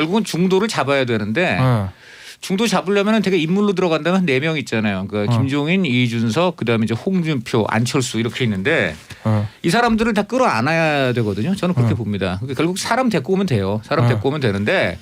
결국은 중도를 잡아야 되는데 어. 중도 잡으려면 되게 인물로 들어간다면 네 명 있잖아요. 그 어. 김종인, 이준석, 그다음에 이제 홍준표, 안철수 이렇게 있는데 어. 이 사람들을 다 끌어안아야 되거든요. 저는 그렇게 어. 봅니다. 그러니까 결국 사람 데리고 오면 돼요. 사람 어. 데리고 오면 되는데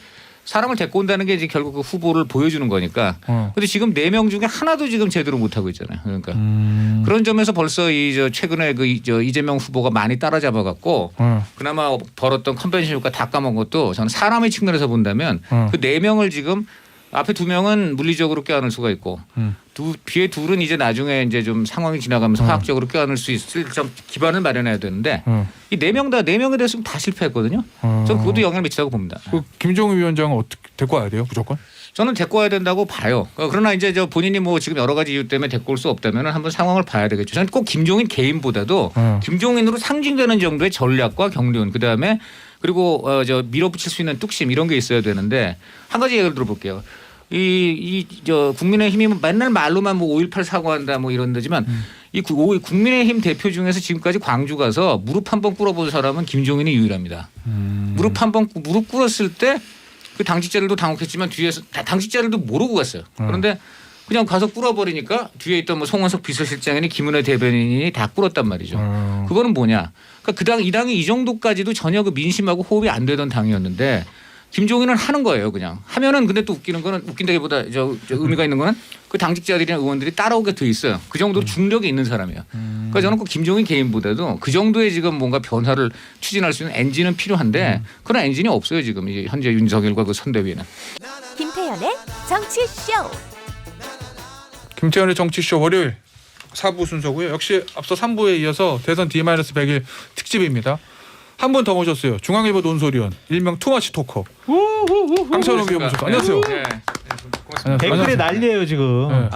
사람을 데리고 온다는 게 이제 결국 그 후보를 보여주는 거니까. 어. 근데 지금 네 명 중에 하나도 지금 제대로 못 하고 있잖아요. 그러니까 음. 그런 점에서 벌써 이 저 최근에 그 이- 저 이재명 후보가 많이 따라잡아 갖고 어. 그나마 벌었던 컨벤션 효과 다 까먹은 것도 저는 사람의 측면에서 본다면 어. 그네 명을 지금 앞에 두 명은 물리적으로 껴안을 수가 있고 음. 두 뒤에 둘은 이제 나중에 이제 좀 상황이 지나가면서 음. 화학적으로 껴안을 수 있을 좀 기반을 마련해야 되는데 어. 이네 명 다 네 명에 대해서 다 실패했거든요. 어. 저는 그것도 영향을 미치다고 봅니다. 그 김종우 위원장은 어떻게 데리고 와야 돼요? 무조건? 저는 데리고 와야 된다고 봐요. 어, 그러나 이제 저 본인이 뭐 지금 여러 가지 이유 때문에 데리고 올 수 없다면 한번 상황을 봐야 되겠죠. 저는 꼭 김종인 개인보다도 어. 김종인으로 상징되는 정도의 전략과 경륜 그다음에 그리고 어, 저 밀어붙일 수 있는 뚝심 이런 게 있어야 되는데 한 가지 예를 들어볼게요. 이 이 저 국민의힘이 맨날 말로만 뭐 5.18 사과한다 뭐 이런 데지만 이 국민의힘 대표 중에서 지금까지 광주 가서 무릎 한 번 꿇어본 사람은 김종인이 유일합니다. 음. 무릎 한 번 무릎 꿇었을 때 그 당직자들도 당혹했지만 뒤에서 다- 당직자들도 모르고 갔어요. 그런데 그냥 가서 꿇어버리니까 뒤에 있던 뭐 송원석 비서실장이니 김은혜 대변인이 다 꿇었단 말이죠. 어. 그거는 뭐냐? 그러니까 그 당 이 당이 이 정도까지도 전혀 그 민심하고 호흡이 안 되던 당이었는데 김종인은 하는 거예요, 그냥 하면은 근데 또 웃기는 거는 웃긴다기보다 저, 저 의미가 있는 거는 그 당직자들이나 의원들이 따라오게 돼 있어요. 그 정도로 중력이 있는 사람이에요. 그러니까 저는 그 김종인 개인보다도 그 정도의 지금 뭔가 변화를 추진할 수 있는 엔진은 필요한데 그런 엔진이 없어요 지금 이 현재 윤석열과 그 선대위에는. 김태현의 정치쇼. 김태현의 정치쇼 월요일 4부 순서고요. 역시 앞서 3부에 이어서 대선 D-100일 특집입니다. 한 분 더 모셨어요. 중앙일보 논소리원 일명 투마치 토커 강찬호 위원 모셨고 안녕하세요. 네. 안녕하세요. 댓글에 난리예요 지금. 네.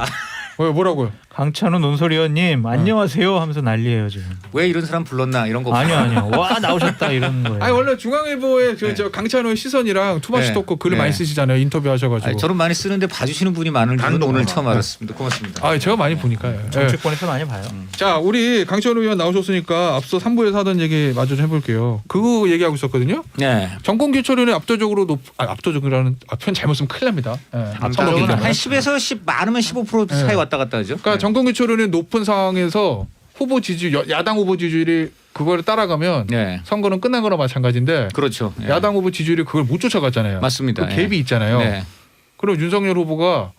왜 뭐라고요? 강찬호 논소리원님 안녕하세요 하면서 난리예요 지금. 왜 이런 사람 불렀나 이런 거. 아니요 아니요. 와 나오셨다 이런 거예요. 아니 원래 중앙일보의 그 네. 저 강찬호의 시선이랑 투마치 네. 토커 글을 네. 많이 쓰시잖아요. 인터뷰 하셔가지고. 아니, 저는 많이 쓰는데 봐주시는 분이 많은 줄은 오늘 처음 알았습니다. 고맙습니다. 아 제가 많이 보니까요. 네. 정치권에서 많이 봐요. 자 우리 강찬호 의원 나오셨으니까 앞서 3부에서 하던 얘기 마저 좀 해볼게요. 그거 얘기하고 있었거든요. 네. 정권 교체율이 압도적으로 높, 아, 압도적이라는 아, 표현 잘못 쓰면 큰일 납니다. 예, 압도적으로. 한 10에서 10 많으면 15% 네. 사이 왔다 갔다 하죠. 그러니까 정권 교체율이 높은 상황에서 후보 지지 여- 야당 후보 지지율이 그거를 따라가면 네. 선거는 끝난 거나 마찬가지인데 그렇죠. 예. 야당 후보 지지율이 그걸 못 쫓아갔잖아요. 맞습니다. 그 예. 갭이 있잖아요. 네. 그럼 윤석열 후보가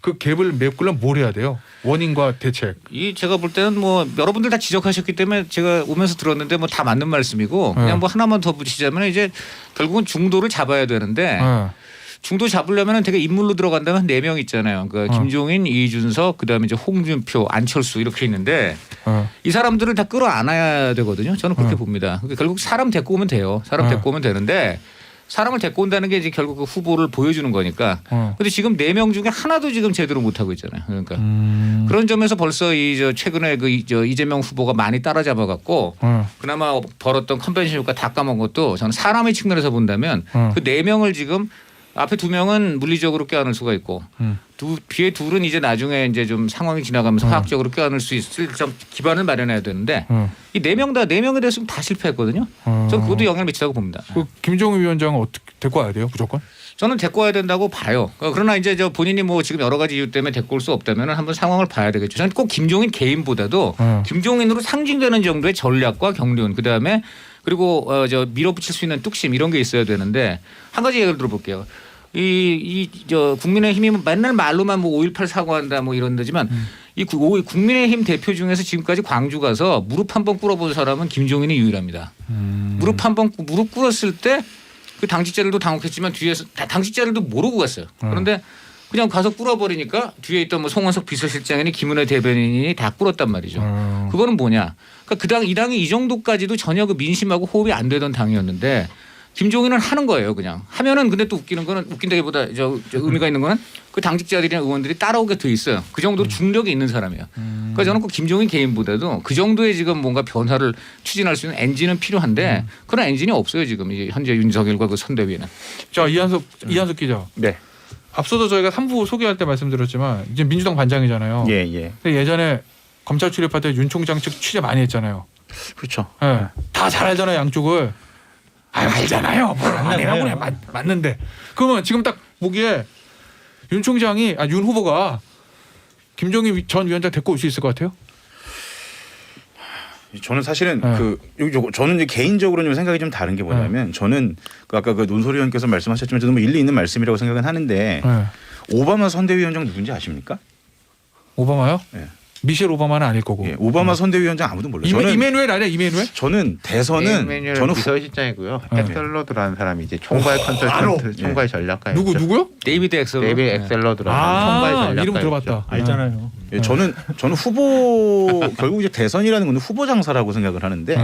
그 갭을 메꾸려면 뭘 해야 돼요? 원인과 대책. 이 제가 볼 때는 뭐 여러분들 다 지적하셨기 때문에 제가 오면서 들었는데 뭐 다 맞는 말씀이고 네. 그냥 뭐 하나만 더 붙이자면 이제 결국은 중도를 잡아야 되는데 어. 중도 잡으려면 되게 인물로 들어간다면 네 명 있잖아요. 그 어. 김종인, 이준석, 그다음에 이제 홍준표, 안철수 이렇게 있는데 어. 이 사람들을 다 끌어안아야 되거든요. 저는 그렇게 어. 봅니다. 그러니까 결국 사람 데리고 오면 돼요. 사람 어. 데리고 오면 되는데 사람을 데리고 온다는 게 이제 결국 그 후보를 보여주는 거니까. 어. 근데 지금 네 명 중에 하나도 지금 제대로 못 하고 있잖아요. 그러니까 음. 그런 점에서 벌써 이 저 최근에 그 이- 저 이재명 후보가 많이 따라잡아 갖고 어. 그나마 벌었던 컨벤션 효과 다 까먹은 것도 저는 사람의 측면에서 본다면 어. 그네 명을 지금 앞에 두 명은 물리적으로 껴안을 수가 있고 음. 두 뒤에 둘은 이제 나중에 이제 좀 상황이 지나가면서 음. 화학적으로 껴안을 수 있을 좀 기반을 마련해야 되는데 어. 이네 명 다 네 명에 대해서 다 실패했거든요. 어. 저는 그것도 영향을 미치다고 봅니다. 그 김종우 위원장은 어떻게 데리고 와야 돼요? 무조건? 저는 데리고 와야 된다고 봐요. 어, 그러나 이제 저 본인이 뭐 지금 여러 가지 이유 때문에 데리고 올 수 없다면 한번 상황을 봐야 되겠죠. 저는 꼭 김종인 개인보다도 어. 김종인으로 상징되는 정도의 전략과 경륜 그다음에 그리고 어, 저 밀어붙일 수 있는 뚝심 이런 게 있어야 되는데 한 가지 예를 들어볼게요. 이 이 저 국민의힘이 맨날 말로만 뭐 5.18 사과한다 뭐 이런 데지만 이 구- 오- 국민의힘 대표 중에서 지금까지 광주 가서 무릎 한 번 꿇어본 사람은 김종인이 유일합니다. 음. 무릎 한 번 무릎 꿇었을 때 그 당직자들도 당혹했지만 뒤에서 다 당직자들도 모르고 갔어요. 그런데 그냥 가서 꿇어버리니까 뒤에 있던 뭐 송원석 비서실장이니 김은혜 대변인이 다 꿇었단 말이죠. 어. 그거는 뭐냐? 그러니까 그당 이 당이 이 정도까지도 전혀 그 민심하고 호흡이 안 되던 당이었는데 김종인은 하는 거예요, 그냥 하면은 근데 또 웃기는 거는 웃긴다기보다 저, 저 의미가 있는 거는 그 당직자들이나 의원들이 따라오게 돼 있어요. 그 정도로 중력이 있는 사람이에요. 그러니까 저는 그 김종인 개인보다도 그 정도의 지금 뭔가 변화를 추진할 수 있는 엔진은 필요한데 그런 엔진이 없어요 지금 이 현재 윤석열과 그 선대위에는. 자 이한석 이한석 기자. 네. 앞서도 저희가 3부 소개할 때 말씀드렸지만 이제 민주당 반장이잖아요. 예, 예. 근데 예전에 검찰 출입할 때 윤 총장 측 취재 많이 했잖아요. 그렇죠. 예. 다잘 알잖아요 양쪽을. 아, 알잖아요. 뭘 아니라고 그래. 맞, 맞는데. 그러면 지금 딱 보기에 윤 총장이 아 윤 후보가 김종인 위- 전 위원장 데리고 올 수 있을 것 같아요? 저는 사실은 네. 그 요- 저는 이제 개인적으로 좀 생각이 좀 다른 게 뭐냐면 네. 저는 그 아까 그 논소리 의원께서 말씀하셨지만 저도 뭐 일리 있는 말씀이라고 생각은 하는데 네. 오바마 선대위원장 누군지 아십니까? 오바마요? 예. 미셸 오바마는 아닐 거고. 예, 오바마 선대위원장 아무도 몰라요. 이메, 저는 이메누엘 아니야 이메누엘? 저는 대선은 저는 후, 비서실장이고요. 네. 엑셀러드라는 사람이 이제 총괄 컨설턴트, 총괄 전략가. 누구 누구요? 데이비드 엑셀. 데이비 엑셀러드라는 총괄 아 전략가. 이름 들어봤다. 알잖아요. 예, 저는 저는 후보 결국 이제 대선이라는 건 후보 장사라고 생각을 하는데 네.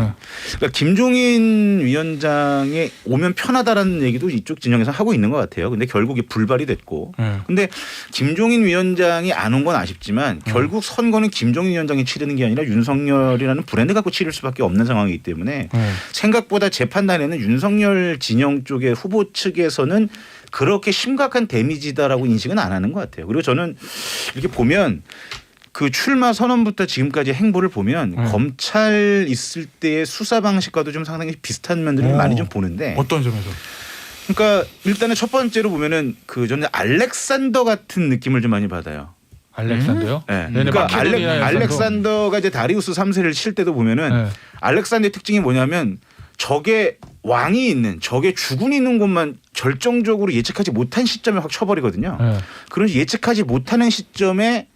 그러니까 김종인 위원장이 오면 편하다라는 얘기도 이쪽 진영에서 하고 있는 것 같아요. 근데 결국 이 불발이 됐고 네. 근데 김종인 위원장이 안 온 건 아쉽지만 결국 선거는 김종인 위원장이 치르는 게 아니라 윤석열이라는 브랜드 갖고 치를 수밖에 없는 상황이기 때문에 네. 생각보다 재 판단에는 윤석열 진영 쪽의 후보 측에서는 그렇게 심각한 데미지다라고 인식은 안 하는 것 같아요. 그리고 저는 이렇게 보면 그 출마 선언부터 지금까지 행보를 보면 음. 검찰 있을 때의 수사 방식과도 좀 상당히 비슷한 면들을 오. 많이 좀 보는데 어떤 점에서? 그러니까 일단은 첫 번째로 보면은 그 저는 알렉산더 같은 느낌을 좀 많이 받아요. 알렉산더요? 예. 네네, 그러니까 알렉, 알렉산더. 알렉산더가 이제 다리우스 3세를 칠 때도 보면은 네. 알렉산더의 특징이 뭐냐면 적의 왕이 있는 적의 주군이 있는 곳만 절정적으로 예측하지 못한 시점에 확 쳐버리거든요. 네. 그런 예측하지 못하는 시점에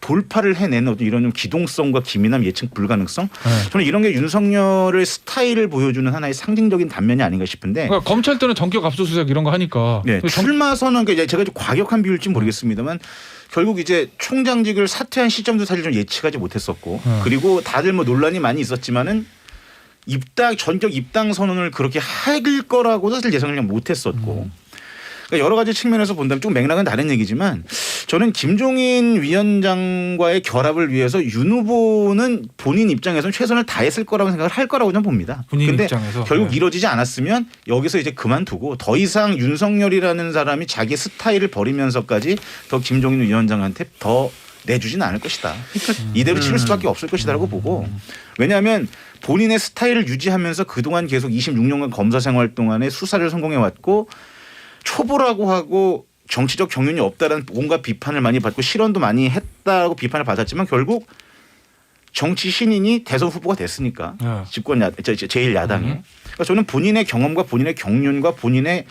돌파를 해내는 어떤 이런 좀 기동성과 기민함 예측 불가능성 네. 저는 이런 게 윤석열의 스타일을 보여주는 하나의 상징적인 단면이 아닌가 싶은데 그러니까 검찰 때는 전격 압수수색 이런 거 하니까. 네, 정- 출마 선언 그러니까 제가 좀 과격한 비율일지 모르겠습니다만 결국 이제 총장직을 사퇴한 시점도 사실 좀 예측하지 못했었고 음. 그리고 다들 뭐 논란이 많이 있었지만은 입당 전격 입당 선언을 그렇게 할 거라고도 사실 예상을 그냥 못했었고 그러니까 여러 가지 측면에서 본다면 좀 맥락은 다른 얘기지만 저는 김종인 위원장과의 결합을 위해서 윤 후보는 본인 입장에서는 최선을 다했을 거라고 생각을 할 거라고 저는 봅니다. 본인 근데 입장에서. 결국 네. 이루어지지 않았으면 여기서 이제 그만두고 더 이상 윤석열이라는 사람이 자기 스타일을 버리면서까지 더 김종인 위원장한테 더 내주진 않을 것이다. 음. 이대로 치를 수밖에 없을 것이다라고 보고 왜냐하면 본인의 스타일을 유지하면서 그동안 계속 26년간 검사 생활 동안에 수사를 성공해 왔고 초보라고 하고 정치적 경륜이 없다라는 온갖 비판을 많이 받고 실언도 많이 했다고 비판을 받았지만 결국 정치 신인이 대선 후보가 됐으니까 네. 집권 야 제일 야당에 음. 그러니까 저는 본인의 경험과 본인의 경륜과 본인의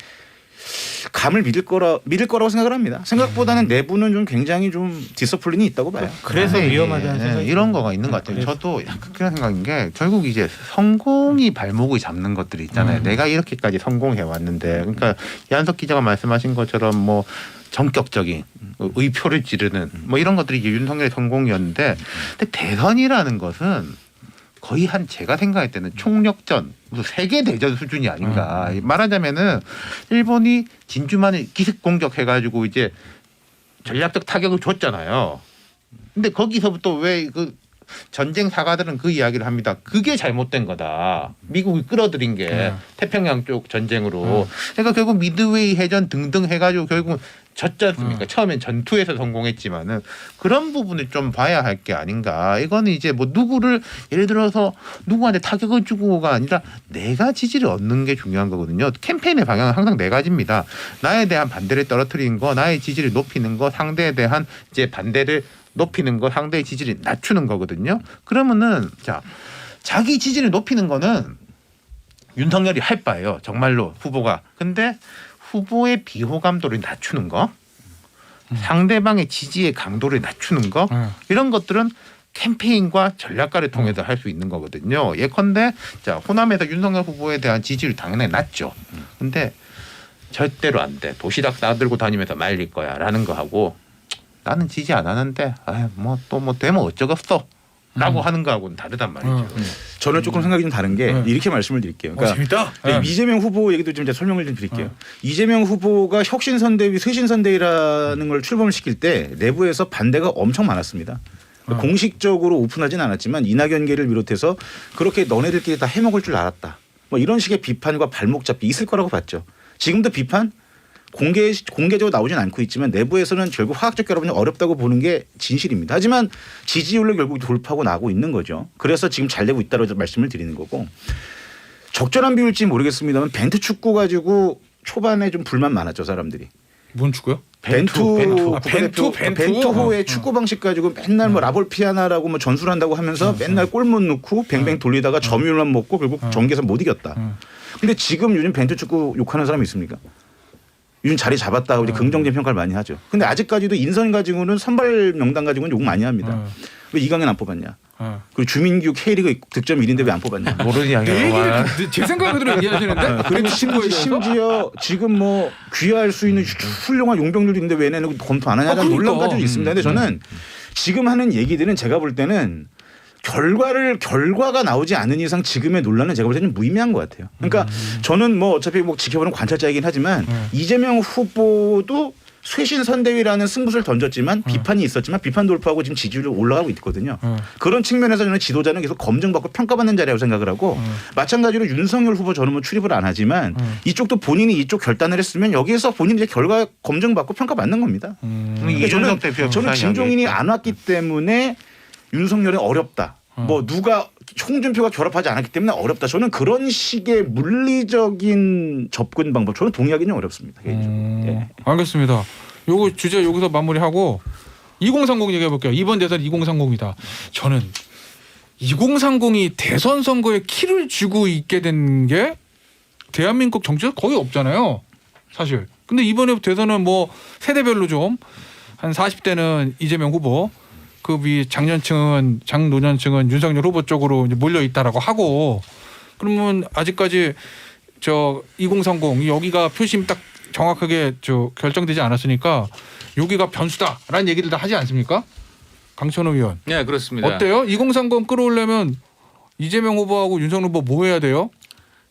감을 믿을 거라 믿을 거라고 생각을 합니다. 음. 생각보다는 내부는 좀 굉장히 좀 디서플린이 있다고 봐요. 그래서 근데 이게, 위험하다는 예, 생각이 이런 거가 있는 것 같아요. 저도 약간 그런 생각인 게 결국 이제 성공이 발목을 잡는 것들이 있잖아요. 음. 내가 이렇게까지 성공해 왔는데, 그러니까 이한석 기자가 말씀하신 것처럼 뭐 전격적인 뭐 의표를 지르는 뭐 이런 것들이 이제 윤석열의 성공이었는데, 근데 대선이라는 것은 거의 한 제가 생각할 때는 총력전 무슨 세계 대전 수준이 아닌가 말하자면은 일본이 진주만을 기습 공격해가지고 이제 전략적 타격을 줬잖아요. 근데 거기서부터 왜 그 전쟁 사가들은 그 이야기를 합니다. 그게 잘못된 거다. 미국이 끌어들인 게 네. 태평양 쪽 전쟁으로. 그러니까 결국 미드웨이 해전 등등 해가지고 결국 졌지 않습니까? 처음엔 전투에서 성공했지만은 그런 부분을 좀 봐야 할 게 아닌가. 이거는 이제 뭐 누구를 예를 들어서 누구한테 타격을 주고가 아니라 내가 지지를 얻는 게 중요한 거거든요. 캠페인의 방향은 항상 네 가지입니다. 나에 대한 반대를 떨어뜨리는 거, 나의 지지를 높이는 거, 상대에 대한 이제 반대를 높이는 거, 상대의 지지를 낮추는 거거든요. 그러면은 자 자기 지지를 높이는 거는 윤석열이 할 바예요. 정말로 후보가. 근데 후보의 비호감도를 낮추는 거, 상대방의 지지의 강도를 낮추는 거, 네. 이런 것들은 캠페인과 전략가를 통해서 할 수 있는 거거든요. 예컨대 자 호남에서 윤석열 후보에 대한 지지를 당연히 낮죠. 근데 절대로 안 돼. 도시락 싸들고 다니면서 말릴 거야라는 거 하고 나는 지지 안 하는데 뭐또 뭐 되면 어쩌겠어. 라고 하는 거하고는 다르단 말이죠. 음. 저는 조금 생각이 좀 다른 게 네. 이렇게 말씀을 드릴게요. 어, 그러니까 재밌다. 네, 네. 이재명 후보 얘기도 좀 이제 설명을 좀 드릴게요. 어. 이재명 후보가 혁신선대위, 쇄신선대위라는 걸 출범을 시킬 때 내부에서 반대가 엄청 많았습니다. 어. 공식적으로 오픈하진 않았지만 이낙연계를 비롯해서 그렇게 너네들끼리 다 해먹을 줄 알았다. 뭐 이런 식의 비판과 발목 잡기 있을 거라고 봤죠. 지금도 비판 공개 공개적으로 나오진 않고 있지만 내부에서는 결국 화학적 결합은 어렵다고 보는 게 진실입니다. 하지만 지지율로 결국 돌파하고 나고 있는 거죠. 그래서 지금 잘 되고 있다고 말씀을 드리는 거고 적절한 비율지 모르겠습니다만 벤투 축구 가지고 초반에 좀 불만 많았죠 사람들이. 뭔 축구요? 벤투 벤투. 아, 국가대표 벤투, 벤투? 호의 어. 축구 방식 가지고 맨날 뭐 라볼피아나라고 뭐 전술한다고 하면서 맨날 골 못 넣고 뱅뱅 돌리다가 점유율만 먹고 결국 전개에서 못 이겼다. 어. 근데 지금 요즘 벤투 축구 욕하는 사람이 있습니까? 요즘 자리 잡았다고 이제 긍정적인 평가를 많이 하죠. 근데 아직까지도 인선 가지고는 선발 명단 가지고는 욕 많이 합니다. 어. 왜 이강인 안 뽑았냐? 어. 그리고 주민규 K리그 득점 1인데 왜 안 뽑았냐? 모르는. 그- 제 생각을 그대로 얘기하시는데 그리고 친구에 심지, 대해서? 심지어 지금 뭐 귀화할 수 있는 훌륭한 용병들도 있는데 왜 얘네는 검토 안 하냐는 아, 그러니까. 논란까지 있습니다. 근데 저는 지금 하는 얘기들은 제가 볼 때는 결과를 결과가 나오지 않은 이상 지금의 논란은 제가 볼 때는 무의미한 것 같아요. 그러니까 저는 뭐 어차피 뭐 지켜보는 관찰자이긴 하지만 음. 이재명 후보도 쇄신 선대위라는 승부수를 던졌지만 비판이 있었지만 비판 돌파하고 지금 지지율이 올라가고 있거든요. 음. 그런 측면에서 저는 지도자는 계속 검증받고 평가받는 자리라고 생각을 하고 음. 마찬가지로 윤석열 후보 저는 뭐 출입을 안 하지만 음. 이쪽도 본인이 이쪽 결단을 했으면 여기에서 본인이 이제 결과 검증받고 평가받는 겁니다. 음, 그러니까 저는 비슷한 김종인이. 안 왔기 때문에 윤석열이 어렵다. 음. 뭐 누가 홍준표가 결합하지 않았기 때문에 어렵다. 저는 그런 식의 물리적인 접근 방법 저는 동의하기는 어렵습니다. 음, 예. 알겠습니다. 요거 주제 여기서 마무리하고 2030 얘기해 볼게요. 이번 대선 2030이다. 저는 2030이 대선 선거에 키를 쥐고 있게 된 게 대한민국 정치에 거의 없잖아요. 사실. 근데 이번에 대선은 뭐 세대별로 좀 한 40대는 이재명 후보 그위 장년층은 장노년층은 윤석열 후보 쪽으로 몰려 있다라고 하고 그러면 아직까지 저 2030 여기가 표심 딱 정확하게 저 결정되지 않았으니까 여기가 변수다라는 얘기를 다 하지 않습니까? 강천호 의원 네 그렇습니다. 어때요? 2030 끌어오려면 이재명 후보하고 윤석열 후보 뭐 해야 돼요?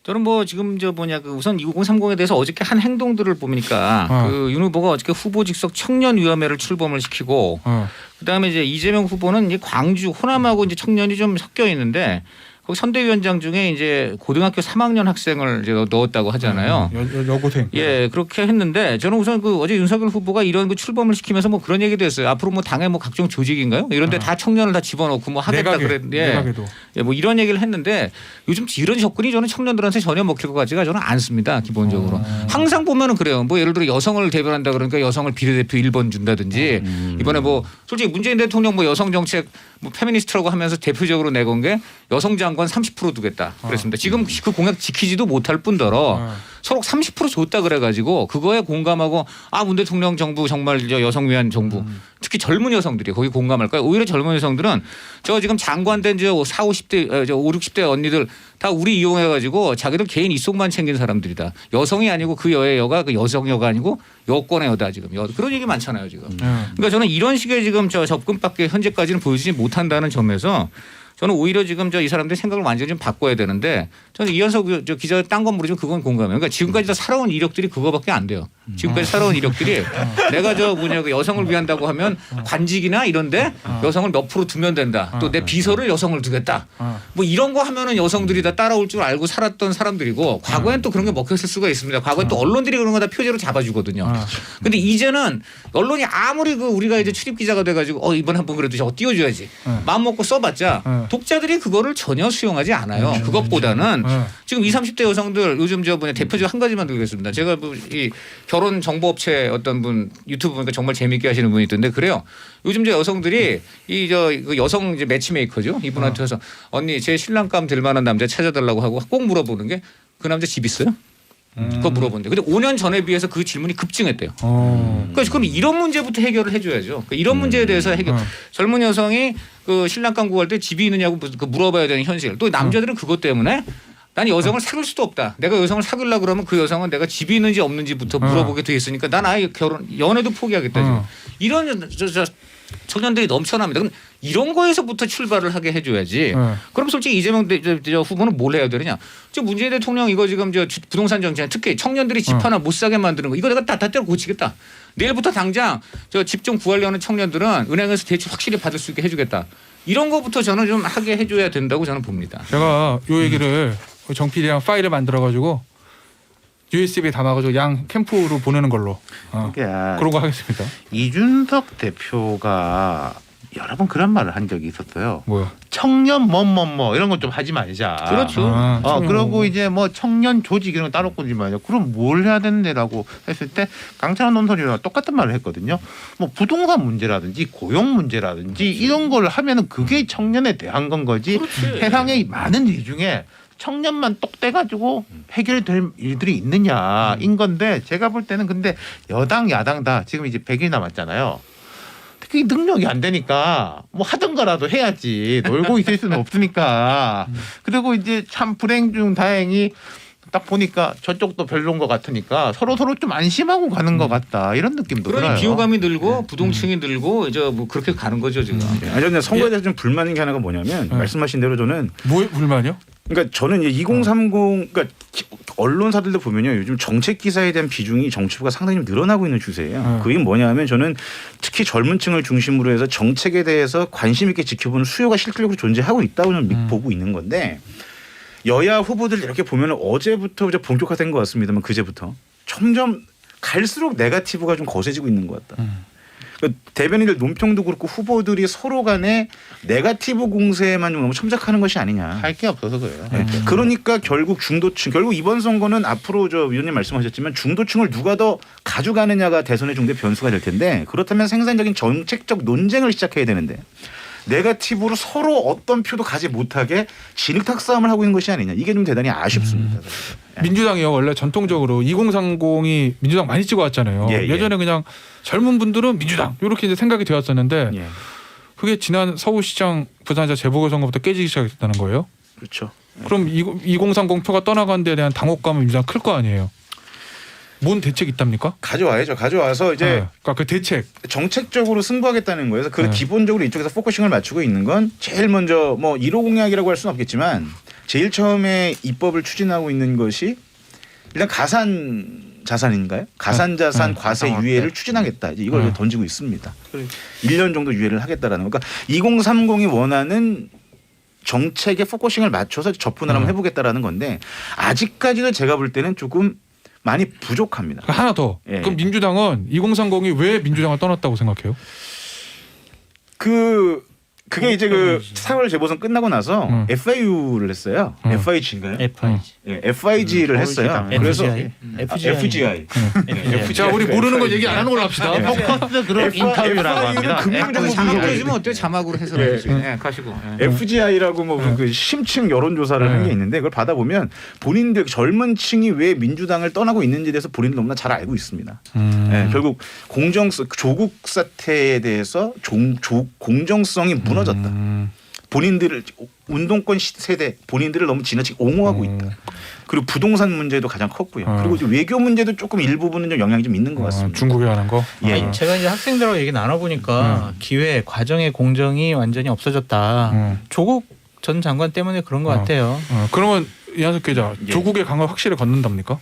저는 뭐 지금 저 뭐냐 그 우선 2030에 대해서 어저께 한 행동들을 보니까 어. 그윤 후보가 어저께 후보 직속 청년 위원회를 출범을 시키고 어. 그다음에 이제 이재명 후보는 이제 광주 호남하고 이제 청년이 좀 섞여 있는데 거기 선대위원장 중에 이제 고등학교 3학년 학생을 이제 넣었다고 하잖아요. 여, 여, 여고생. 예, 그렇게 했는데 저는 우선 그 어제 윤석열 후보가 이런 그 출범을 시키면서 뭐 그런 얘기도 했어요. 앞으로 뭐 당의 뭐 각종 조직인가요? 이런데 어. 다 청년을 다 집어넣고 뭐 하겠다 그랬 예. 내각에도. 예, 뭐 이런 얘기를 했는데 요즘 이런 접근이 저는 청년들한테 전혀 먹힐 것 같지가 저는 않습니다. 기본적으로 어. 항상 보면은 그래요. 뭐 예를 들어 여성을 대변한다 그러니까 여성을 비례대표 1번 준다든지 음. 이번에 뭐 솔직히 문재인 대통령 뭐 여성 정책 뭐 페미니스트라고 하면서 대표적으로 내건 게 여성 장관 30% 두겠다 그랬습니다. 지금 그 공약 지키지도 못할 뿐더러 어. 서로 30% 줬다 그래가지고 그거에 공감하고 아 문 대통령 정부 정말 저 여성 위한 정부 음. 특히 젊은 여성들이 거기 공감할까요? 오히려 젊은 여성들은 저 지금 장관된 저 4, 50대 어, 저 5, 60대 언니들 다 우리 이용해가지고 자기들 개인 이속만 챙긴 사람들이다. 여성이 아니고 그 여의 여가 그 여성 여가 아니고 여권의 여다 지금 여, 그런 얘기 많잖아요 지금. 예. 그러니까 저는 이런 식의 지금 저 접근밖에 현재까지는 보여주지 못한다는 점에서 저는 오히려 지금 저 이 사람들 생각을 완전히 좀 바꿔야 되는데 저는 이현석 그- 저 기자 딴 건 모르지만 그건 공감해요. 그러니까 지금까지 다 살아온 이력들이 그거밖에 안 돼요. 지금까지 살아온 이력들이 내가 저 뭐냐 그 여성을 위한다고 하면 관직이나 이런데 여성을 몇 프로 두면 된다. 또 내 비서를 여성을 두겠다. 어. 뭐 이런 거 하면은 여성들이 다 따라올 줄 알고 살았던 사람들이고 과거엔 또 그런 게 먹혔을 수가 있습니다. 과거엔 또 언론들이 그런 거 다 표제로 잡아주거든요. 어. 근데 이제는 언론이 아무리 그 우리가 이제 출입 기자가 돼가지고 어 이번 한 번 그래도 저거 띄워줘야지 네. 마음 먹고 써봤자 네. 독자들이 그거를 전혀 수용하지 않아요. 그것보다는 네. 지금 20, 30대 여성들 요즘 저 뭐냐 대표적으로 한 가지만 들겠습니다. 제가 뭐이 결혼 정보 업체 어떤 분 유튜브 보니까 정말 재밌게 하시는 분이 있던데 그래요. 요즘 저 여성들이 이 저 여성 이제 매치메이커죠. 이분한테 어. 서 언니 제 신랑감 될 만한 남자 찾아달라고 하고 꼭 물어보는 게 그 남자 집 있어요? 그거 물어본대. 근데 5년 전에 비해서 그 질문이 급증했대요. 어. 그러니까 그럼 이런 문제부터 해결을 해줘야죠. 그러니까 이런 문제에 대해서 해결. 어. 젊은 여성이 그 신랑감 구할 때 집이 있느냐고 무- 그 물어봐야 되는 현실. 또 남자들은 그것 때문에 난 여성을 사귈 수도 없다. 내가 여성을 사귀려 그러면 그 여성은 내가 집이 있는지 없는지부터 어. 물어보게 돼 있으니까 난 아예 결혼 연애도 포기하겠다 지금. 어. 이런 저, 저 청년들이 넘쳐납니다. 그럼 이런 거에서부터 출발을 하게 해줘야지. 네. 그럼 솔직히 이재명 대, 저, 저 후보는 뭘 해야 되느냐? 지금 문재인 대통령 이거 지금 저 주- 부동산 정책 특히 청년들이 집 어. 하나 못 사게 만드는 거 이거 내가 따뜻대로 고치겠다. 내일부터 당장 저 집 좀 구하려는 청년들은 은행에서 대출 확실히 받을 수 있게 해주겠다. 이런 거부터 저는 좀 하게 해줘야 된다고 저는 봅니다. 제가 요 얘기를 정 PD랑 파일을 만들어 가지고 USB에 담아가지고 양 캠프로 보내는 걸로 어. 그러니까 그런 거 하겠습니다. 이준석 대표가 여러 번 그런 말을 한 적이 있었어요. 뭐요? 청년 뭐뭐뭐 이런 거좀 하지 말자. 그렇죠. 아, 어 그러고 이제 뭐 청년 조직 이런 거 따로 꾸지 말자. 그럼 뭘 해야 되는데라고 했을 때 강찬원 논설위원과 똑같은 말을 했거든요. 뭐 부동산 문제라든지 고용 문제라든지 이런 걸 하면은 그게 청년에 대한 건 거지. 세상에 많은 일 중에 청년만 똑 떼가지고 해결될 일들이 있느냐인 건데 제가 볼 때는 근데 여당 야당 다 지금 이제 100일 남았잖아요. 특히 능력이 안 되니까 뭐 하던 거라도 해야지 놀고 있을 수는 없으니까 그리고 이제 참 불행 중 다행히 딱 보니까 저쪽도 별론 것 같으니까 서로 서로 좀 안심하고 가는 것 같다 이런 느낌도 그러니 들어요. 비호감이 늘고 부동층이 늘고 이제 뭐 그렇게 가는 거죠 지금. 예. 아니 저는 선거에 대해서 좀 불만인 게 하나가 뭐냐면 네. 말씀하신 대로 저는 뭐 불만이요? 그러니까 저는 이제 2030 그러니까 기- 언론사들도 보면요 요즘 정책 기사에 대한 비중이 정치부가 상당히 좀 늘어나고 있는 추세예요. 음. 그게 뭐냐면 저는 특히 젊은층을 중심으로 해서 정책에 대해서 관심 있게 지켜보는 수요가 실질적으로 존재하고 있다고 저는 믿- 음. 보고 있는 건데 여야 후보들 이렇게 보면 어제부터 이제 본격화된 것 같습니다만 그제부터 점점 갈수록 네가티브가 좀 거세지고 있는 것 같다. 음. 그 대변인들 논평도 그렇고 후보들이 서로 간에 네가티브 공세에만 좀 너무 첨삭하는 것이 아니냐. 할 게 없어서 그래요. 네. 그러니까 결국 중도층 결국 이번 선거는 앞으로 저 위원님 말씀하셨지만 중도층을 누가 더 가져가느냐가 대선의 중대 변수가 될 텐데 그렇다면 생산적인 정책적 논쟁을 시작해야 되는데 네가티브로 서로 어떤 표도 가지 못하게 진흙탕 싸움을 하고 있는 것이 아니냐 이게 좀 대단히 아쉽습니다. 민주당이요 원래 전통적으로 2030이 민주당 많이 찍어왔잖아요. 예, 예. 예, 전에 그냥 젊은 분들은 민주당 이렇게 이제 생각이 되었었는데 예. 그게 지난 서울시장 부산자 재보궐선거부터 깨지기 시작했다는 거예요. 그렇죠. 그럼 2030 표가 떠나간 데에 대한 당혹감은 민주당 클 거 아니에요. 뭔 대책 있답니까? 가져와야죠. 가져와서 이제 네. 그러니까 그 대책. 정책적으로 승부하겠다는 거예요. 그래서 그 네. 기본적으로 이쪽에서 포커싱을 맞추고 있는 건 제일 먼저 뭐 1호 공약이라고 할 수는 없겠지만 제일 처음에 입법을 추진하고 있는 것이 일단 가산 자산인가요? 가산 자산 네. 과세 가상화폐. 유예를 추진하겠다. 이제 이걸 네. 던지고 있습니다. 1년 정도 유예를 하겠다라는 거. 그러니까 2030이 원하는 정책에 포커싱을 맞춰서 접근을 한번 네. 해보겠다라는 건데 아직까지도 제가 볼 때는 조금 많이 부족합니다. 그러니까 하나 더. 예. 그럼 민주당은 2030이 왜 민주당을 떠났다고 생각해요? 그 그게 이제 그 4월 재보선 끝나고 나서 음. FIU를 했어요. 음. FIG인가요? FIG. 예, FIG를 했어요. 서울시장. 그래서 FGI. 아, FGI. 예, 자 우리 모르는 거 얘기 안 하는 걸로 합시다. 포커스 그룹 F- 인터뷰라고 합니다. 금융정보 FGI. 자막으로 해주면 어때? 자막으로 해서 예. 해주지. 예, 가시고. 예. FGI라고 뭐그 심층 여론조사를 한게 네. 있는데 그걸 받아보면 본인들 젊은 층이 왜 민주당을 떠나고 있는지에 대해서 본인들 너무나 잘 알고 있습니다. 음. 예, 결국 공정 조국 사태에 대해서 종, 조, 공정성이 무 너졌다. 음. 본인들을 운동권 시- 세대 본인들을 너무 지나치게 옹호하고 음. 있다. 그리고 부동산 문제도 가장 컸고요. 어. 그리고 이제 외교 문제도 조금 일부분은 좀 영향이 좀 있는 것 어, 같습니다. 중국이 하는 거. 예. 어. 제가 이제 학생들하고 얘기 나눠보니까 기회 과정의 공정이 완전히 없어졌다. 음. 조국 전 장관 때문에 그런 것 어. 같아요. 어, 그러면 이한석 기자 예. 조국의 강을 확실히 걷는답니까?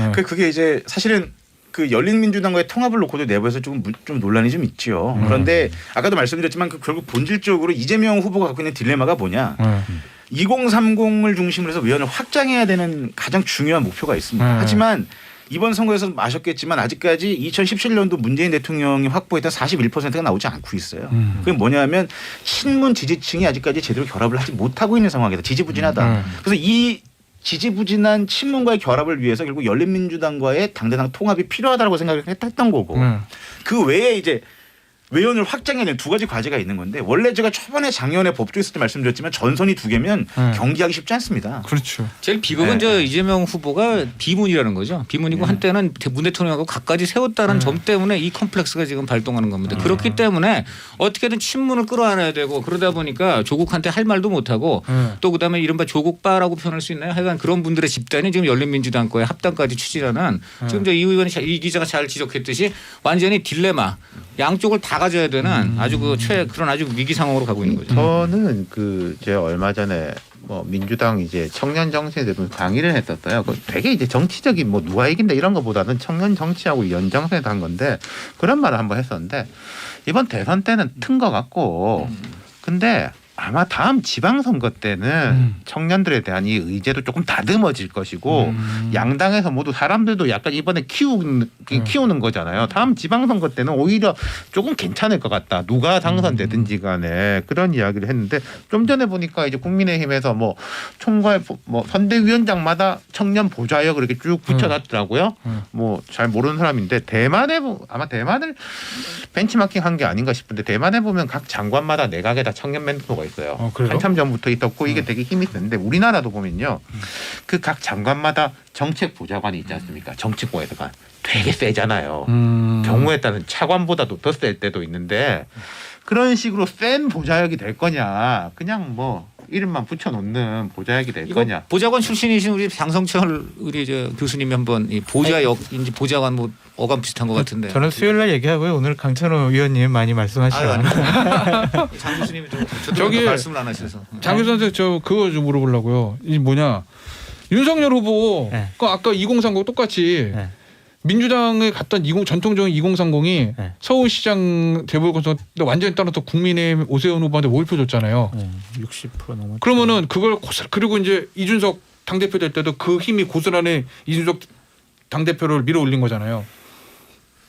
예. 그 그게 이제 사실은 그 열린민주당과의 통합을 놓고도 내부에서 조금 무- 좀 논란이 좀 있죠. 음. 그런데 아까도 말씀드렸지만 그 결국 본질적으로 이재명 후보가 갖고 있는 딜레마가 뭐냐? 예. 2030을 중심으로 해서 외연을 확장해야 되는 가장 중요한 목표가 있습니다. 음. 하지만 이번 선거에서 아셨겠지만 아직까지 2017년도 문재인 대통령이 확보했던 41%가 나오지 않고 있어요. 음. 그게 뭐냐면 친문 지지층이 아직까지 제대로 결합을 하지 못하고 있는 상황이다. 지지부진하다. 음. 그래서 이 지지부진한 친문과의 결합을 위해서 결국 열린민주당과의 당대당 통합이 필요하다고 생각을 했던 거고 음. 그 외에 이제 외연을 확장해야 되는 두 가지 과제가 있는 건데 원래 제가 초반에 작년에 법조했을 때 말씀드렸지만 전선이 두 개면 음. 경기하기 쉽지 않습니다. 그렇죠. 제일 비극은 네. 저 이재명 후보가 비문이라는 거죠. 비문이고 한때는 대- 문 대통령하고 각까지 세웠다는 음. 점 때문에 이 컴플렉스가 지금 발동하는 겁니다. 그렇기 때문에 어떻게든 친문을 끌어안아야 되고 그러다 보니까 조국한테 할 말도 못하고 예. 또 그다음에 이른바 조국바라고 표현할 수 있나요? 하여간 그런 분들의 집단이 지금 열린민주당과의 합당까지 추진하는 지금 저 이 의원이 자- 이 기자가 잘 지적했듯이 완전히 딜레마 양쪽을 다 가져야 되는 아주 그 최 그런 아주 위기 상황으로 가고 있는 거죠. 저는 그 제가 얼마 전에 뭐 민주당 이제 청년 정치에 대해서 강의를 했었어요. 그 되게 이제 정치적인 뭐 누가 이긴다 이런 것보다는 청년 정치하고 연장선에서 한 건데 그런 말을 한번 했었는데 이번 대선 때는 튼것 같고 근데 아마 다음 지방선거 때는 음. 청년들에 대한 이 의제도 조금 다듬어질 것이고 음. 양당에서 모두 사람들도 약간 이번에 키우는 음. 키우는 거잖아요. 다음 지방선거 때는 오히려 조금 괜찮을 것 같다. 누가 음. 당선되든지 간에 그런 이야기를 했는데 좀 전에 보니까 이제 국민의힘에서 뭐 총괄 보- 뭐 선대위원장마다 청년 보좌역 이렇게 쭉 붙여놨더라고요. 음. 뭐잘 모르는 사람인데 대만에 보- 아마 대만을 벤치마킹 한 게 아닌가 싶은데 대만에 보면 각 장관마다 내각에다 청년 멘토가 있어요. 어? 한참 전부터 있었고 음. 이게 되게 힘이 세는데 우리나라도 보면요. 그 각 장관마다 정책 보좌관이 있지 않습니까? 정치권에서가 되게 세잖아요. 음. 경우에 따른 차관보다도 더 셀 때도 있는데 그런 식으로 센 보좌역이 될 거냐 그냥 뭐 이름만 붙여놓는 보좌역이 될 거냐 보좌관 출신이신 우리 장성철 우리 저 교수님이 한번 이 보좌역인지 보좌관 뭐 어감 비슷한 것 같은데. 저는 수요일 날 얘기하고요. 오늘 강천호 의원님 많이 말씀하시라. 아니. 장 교수님이 좀 저도 저기 말씀을 안 하셔서. 장교 선생 저 그거 좀 물어보려고요. 이 뭐냐 윤석열 후보 네. 그 아까 2030 똑같이 네. 민주당에 갔던 20 전통적인 2030이 네. 서울시장 때 완전히 따라서 국민의힘 오세훈 후보한테 몰표 줬잖아요. 네, 60% 넘었죠. 그러면은 그걸 고스 그리고 이제 이준석 당 대표 될 때도 그 힘이 고스란히 이준석 당 대표를 밀어 올린 거잖아요.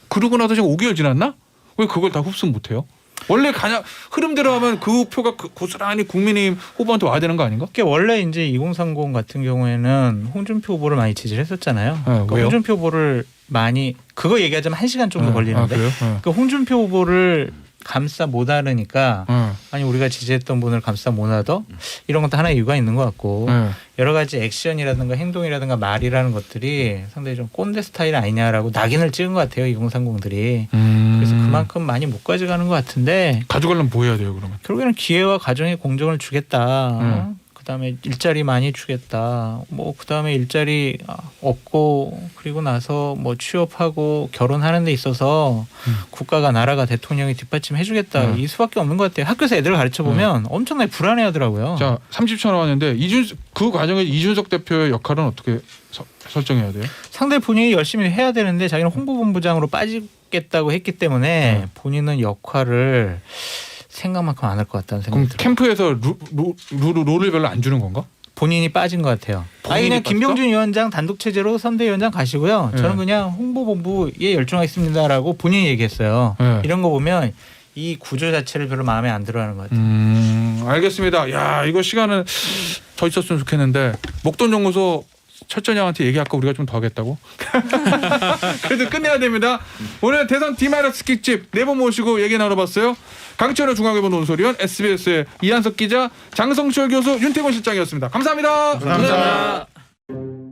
그러고 나서 지금 5개월 지났나? 왜 그걸 다 흡수 못해요? 원래 가냐 흐름대로 하면 그 표가 그 고스란히 국민의힘 후보한테 와야 되는 거 아닌가? 그게 원래 이제 2030 같은 경우에는 홍준표 후보를 많이 지지를 했었잖아요. 그러니까 왜요? 홍준표 후보를 많이 그거 얘기하자면 한 시간 정도 아, 걸리는데 아, 그래요? 네. 그 홍준표 후보를 감싸 못 하르니까 네. 아니 우리가 지지했던 분을 감싸 못 하더 이런 것도 하나의 이유가 있는 것 같고 네. 여러 가지 액션이라든가 행동이라든가 말이라는 것들이 상당히 좀 꼰대 스타일 아니냐라고 낙인을 찍은 것 같아요 2030들이 음. 그래서 그만큼 많이 못 가져가는 것 같은데 가져가려면 뭐 해야 돼요 그러면? 결국에는 기회와 가정의 공정을 주겠다. 음. 그다음에 일자리 많이 주겠다. 뭐 그다음에 일자리 아, 없고 그리고 나서 뭐 취업하고 결혼하는 데 있어서 음. 국가가 나라가 대통령이 뒷받침해 주겠다. 음. 이 수밖에 없는 것 같아요. 학교에서 애들 가르쳐 보면 엄청나게 불안해 하더라고요. 자 30초 나왔는데 이준 그 과정에 이준석 대표의 역할은 어떻게 서- 설정해야 돼요? 상대 본인이 열심히 해야 되는데 자기는 홍보본부장으로 빠지겠다고 했기 때문에 음. 본인은 역할을 생각만큼 안 할 것 같다는 그럼 생각이 들어요. 캠프에서 루, 루, 루, 롤을 별로 안 주는 건가? 본인이 빠진 것 같아요. 아니 본인이 그냥 빠졌어? 김병준 위원장 단독 체제로 선대위원장 가시고요. 네. 저는 그냥 홍보본부에 열중하겠습니다라고 본인이 얘기했어요. 네. 이런 거 보면 이 구조 자체를 별로 마음에 안 들어하는 것 같아요. 음 알겠습니다. 야 이거 시간은 더 있었으면 좋겠는데 목돈 연구소 철전 형한테 얘기 할까 우리가 좀 더 하겠다고? 그래도 끝내야 됩니다. 오늘 대선 디마이너스 킥집 네 분 모시고 얘기 나눠봤어요. 강철의 중앙일보 논소리원 SBS의 이한석 기자 장성철 교수 윤태곤 실장이었습니다 감사합니다. 감사합니다.